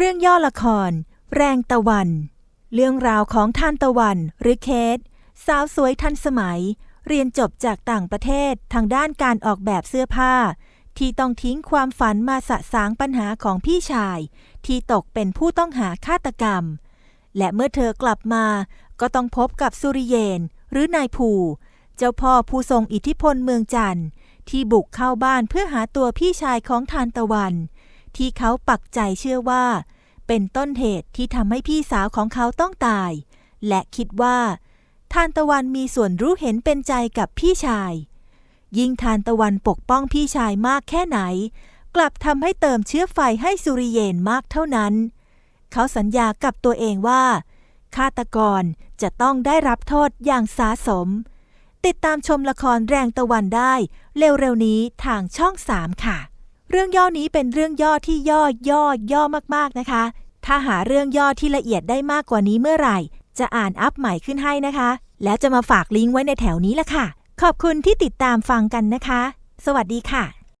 เรื่องย่อละคร แรงตะวัน เรื่องราวของทานตะวัน หรือเคสสาวสวยทันสมัย เรียนจบจากต่างประเทศทางด้านการออกแบบเสื้อผ้า ที่ต้องทิ้งความฝันมาสะสางปัญหาของพี่ชาย ที่ตกเป็นผู้ต้องหาฆาตกรรม และเมื่อเธอกลับมา ก็ต้องพบกับสุริเยน หรือนายภู เจ้าพ่อผู้ทรงอิทธิพลเมืองจันทร์ที่บุกเข้าบ้านเพื่อหาตัวพี่ชายของทานตะวัน ที่เขาปักใจเชื่อว่า เป็นต้นเหตุที่ทำให้พี่สาวของเขาต้องตาย และคิดว่า ทานตะวันมีส่วนรู้เห็นเป็นใจกับพี่ชาย ยิ่งทานตะวันปกป้องพี่ชายมากแค่ไหน กลับทำให้เติมเชื้อไฟให้สุริเยนมากเท่านั้น เขาสัญญากับตัวเองว่าฆาตกรจะต้องได้รับโทษอย่างสาสม ติดตามชมละครแรงตะวันได้ เร็วๆนี้ทางช่อง 3 ค่ะ เรื่องย่อนี้เป็นเรื่องย่อที่ย่อย่อย่อมากๆนะคะ ถ้าหาเรื่องย่อที่ละเอียดได้มากกว่านี้เมื่อไหร่ จะอ่านอัพใหม่ขึ้นให้นะคะ แล้วจะมาฝากลิงก์ไว้ในแถวนี้ละค่ะ ขอบคุณที่ติดตามฟังกันนะคะ สวัสดีค่ะ